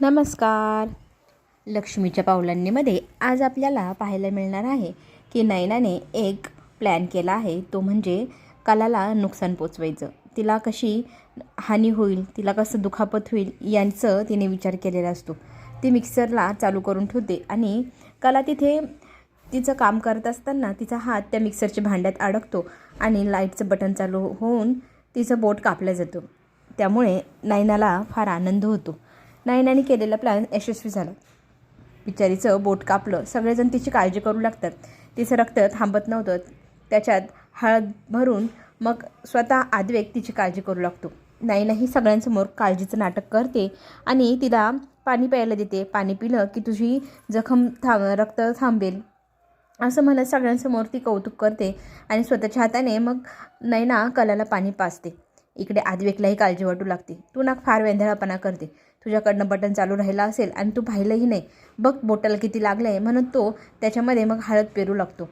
नमस्कार. लक्ष्मीच्या पावलांनीमध्ये आज आपल्याला पाहायला मिळणार आहे की नयनाने एक प्लॅन केला आहे. तो म्हणजे कलाला नुकसान पोचवायचं. तिला कशी हानी होईल तिला कसं दुखापत होईल यांचं तिने विचार केलेला असतो. ती मिक्सरला चालू करून ठेवते आणि कला तिथे तिचं काम करत असताना तिचा हात त्या मिक्सरच्या भांड्यात अडकतो आणि लाईटचं बटन चालू होऊन तिचं बोट कापलं जातं. त्यामुळे नैनाला फार आनंद होतो. नयनाने केलेला प्लॅन यशस्वी झाला. बिचारीचं बोट कापलं. सगळेजण तिची काळजी करू लागतात. तिचं रक्त थांबत नव्हतं. त्याच्यात हळद भरून मग स्वतः आद्वेक तिची काळजी करू लागतो. नाईनाही ही सगळ्यांसमोर काळजीचं नाटक करते आणि तिला पाणी प्यायला देते. पाणी पिलं की तुझी जखम थांब रक्त थांबेल. असं म्हणत सगळ्यांसमोर ती कौतुक करते आणि स्वतःच्या हाताने मग नैना कलाला पाणी पाजते. इकडे आद्वेकलाही काळजी वाटू लागते. तू ना फार वेंधळापणा करते. तुझ्याकडनं बटन चालू राहिला असेल आणि तू पाहिलंही नाही. बघ बोटल किती लागलं आहे म्हणून तो त्याच्यामध्ये मग हळद पेरू लागतो.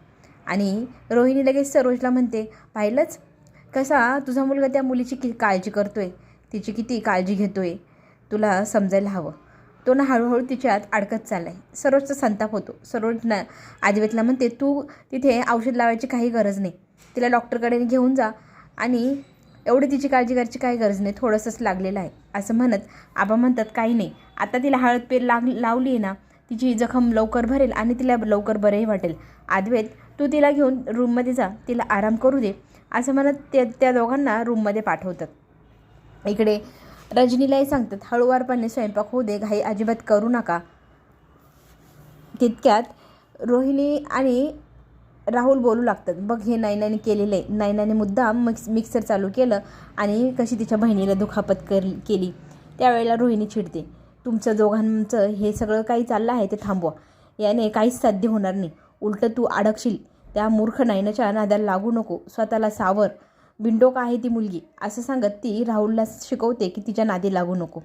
आणि रोहिणी लगेच सरोजला म्हणते पाहिलंच? कसा? तुझा मुलगा त्या मुलीची कि काळजी करतो आहे तिची किती काळजी घेतो आहे तुला समजायला हवं. तो ना हळूहळू तिच्यात अडकत चालला आहे सरोजचा संताप होतो. सरोज ना आदिवेतला म्हणते तू तिथे औषध लावायची काही गरज नाही. तिला डॉक्टरकडे घेऊन जा आणि एवढी तिची काळजी करायची काही गरज नाही थोडंसंच लागलेलं आहे. असं म्हणत आबा म्हणतात काही नाही. आता तिला हळद पेर लाग लावली आहे ना तिची जखम लवकर भरेल आणि तिला लवकर बरंही वाटेल. आद्वेत तू तिला घेऊन रूममध्ये जा तिला आराम करू दे. असं म्हणत ते त्या दोघांना रूममध्ये पाठवतात. इकडे रजनीलाही सांगतात हळूवारपणे स्वयंपाक होऊ दे घाई अजिबात करू नका. तितक्यात रोहिणी आणि राहुल बोलू लागतात बघ हे नायनाने केलेलं आहे नायनाने मुद्दाम मिक्स मिक्सर चालू केलं आणि कशी तिच्या बहिणीला दुखापत कर केली. त्यावेळेला रोहिणी चिडते तुमचं दोघांचं हे सगळं काही चाललं आहे ते थांबवा. याने काहीच साध्य होणार नाही. उलटं तू अडकशील. त्या मूर्ख नायनाच्या नादाला लागू नको. स्वतःला सावर. बिंडोक आहे ती मुलगी. असं सांगत ती राहुलला शिकवते की तिच्या नादी लागू नको.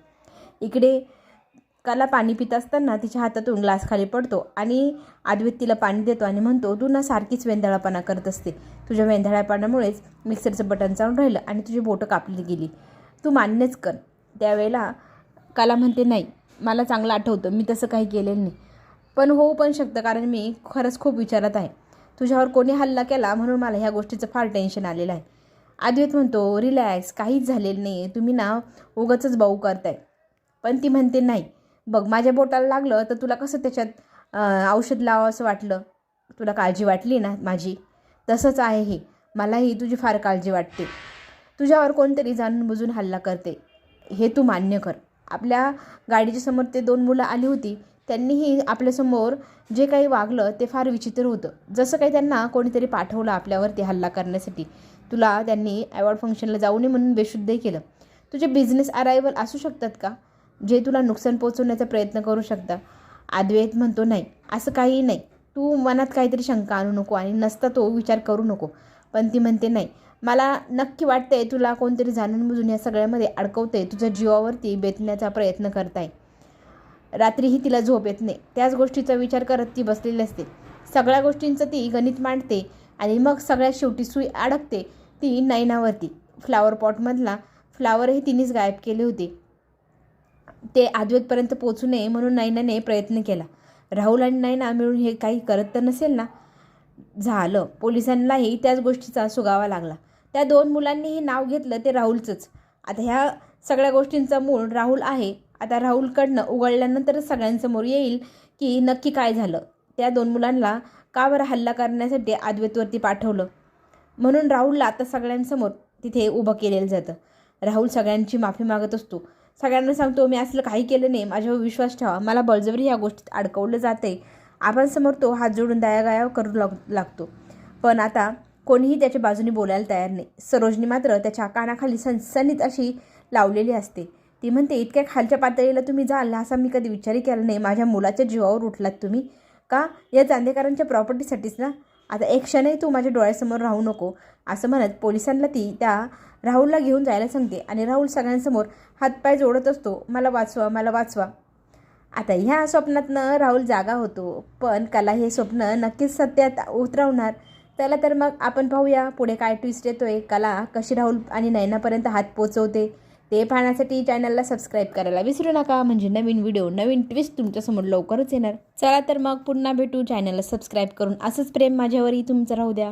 इकडे कला पाणी पित असताना तिच्या हातातून ग्लास खाली पडतो आणि आद्वित तिला पाणी देतो आणि म्हणतो तू ना सारखीच वेंधळापणा करत असते. तुझ्या वेंधळापणामुळेच मिक्सरचं बटन चालून राहिलं आणि तुझी बोटं कापली गेली. तू मान्यच कर. त्यावेळेला कला म्हणते नाही मला चांगलं आठवतं. मी तसं काही केलेलं नाही. पण होऊ पण शकतं कारण मी खरंच खूप विचारत आहे. तुझ्यावर कोणी हल्ला केला म्हणून मला ह्या गोष्टीचं फार टेन्शन आलेलं आहे. आद्वैत म्हणतो रिलॅक्स काहीच झालेलं नाही तुम्ही ना उगाचच भाऊ करताय. पण ती म्हणते नाही बघ माझ्या बोटाला लागलं तर तुला कसं त्याच्यात औषध लावावं असं वाटलं? तुला काळजी वाटली ना माझी? तसंच आहे हे. मलाही तुझी फार काळजी वाटते. तुझ्यावर कोणतरी जाणून बुजून हल्ला करते. हे तू मान्य कर. आपल्या गाडीच्या समोर ते दोन मुलं आली होती. त्यांनीही आपल्यासमोर जे काही वागलं ते फार विचित्र होतं. जसं काही त्यांना कोणीतरी पाठवलं आपल्यावरती हल्ला करण्यासाठी. तुला त्यांनी अवॉर्ड फंक्शनला जाऊ नये म्हणून बेशुद्धही केलं. तुझे बिझनेस अरायवल असू शकतात का? जे तुला नुकसान पोचवण्याचा प्रयत्न करू शकता. अद्वैत म्हणतो नाही असं काही नाही. तू मनात काहीतरी शंका आणू नको आणि नसता तो विचार करू नको. पण ती म्हणते नाही मला नक्की वाटतंय तुला कोणतरी जाणून बुजून या सगळ्यामध्ये अडकवतंय. तुझ्या जीवावरती बेतण्याचा प्रयत्न करताय. रात्रीही तिला झोप येत नाही. त्याच गोष्टीचा विचार करत ती बसलेली असते. सगळ्या गोष्टींचं ती गणित मांडते आणि मग सगळ्यात शेवटी सुई अडकते ती नैनावरती फ्लावर पॉटमधला फ्लावरही तिनेच गायब केले होते. ते आदवेतपर्यंत पोचू नये म्हणून नैनाने प्रयत्न केला. राहुल आणि नैना मिळून हे काही करत तर नसेल ना? झालं. पोलिसांनाही त्याच गोष्टीचा सुगावा लागला. त्या दोन मुलांनीही नाव घेतलं ते राहुलचंच. आता ह्या सगळ्या गोष्टींचा मूळ राहुल आहे. आता राहुलकडनं उघडल्यानंतरच सगळ्यांसमोर येईल की नक्की काय झालं. त्या दोन मुलांना का बरं हल्ला करण्यासाठी आदवेतवरती पाठवलं? म्हणून राहुलला आता सगळ्यांसमोर तिथे उभं केलेलं जातं. राहुल सगळ्यांची माफी मागत असतो. सगळ्यांना सांगतो मी असलं काही केलं नाही. माझ्यावर विश्वास ठेवा. मला बळजबरी या गोष्टीत अडकवलं जाते आपण समोर तो हात जोडून दयागाया करू लाग लागतो. पण आता कोणीही त्याच्या बाजूने बोलायला तयार नाही. सरोजनी मात्र त्याच्या कानाखाली सनसनीत अशी लावलेली असते. ती म्हणते इतक्या खालच्या पातळीला तुम्ही जाल असा मी कधी विचारही केला नाही. माझ्या मुलाच्या जीवावर उठलात तुम्ही. का? या चांदेकरांच्या प्रॉपर्टीसाठीच ना? आता एक क्षणही तू माझ्या डोळ्यासमोर राहू नको. असं म्हणत पोलिसांना ती त्या राहुलला घेऊन जायला सांगते आणि राहुल सगळ्यांसमोर हातपाय जोडत असतो मला वाचवा मला वाचवा. आता ह्या स्वप्नातनं राहुल जागा होतो पण कला हे स्वप्न नक्कीच सत्यात उतरवणार. त्याला तर मग आपण पाहूया पुढे काय ट्विस्ट येतोय. कला कशी राहुल आणि नयनापर्यंत हात पोचवते ते पाहण्यासाठी चॅनलला सबस्क्राईब करायला विसरू नका. म्हणजे नवीन व्हिडिओ नवीन ट्विस्ट तुमच्यासमोर लवकरच येणार. चला तर मग पुन्हा भेटू. चॅनलला सबस्क्राईब करून असंच प्रेम माझ्यावरही तुमचं राहू द्या.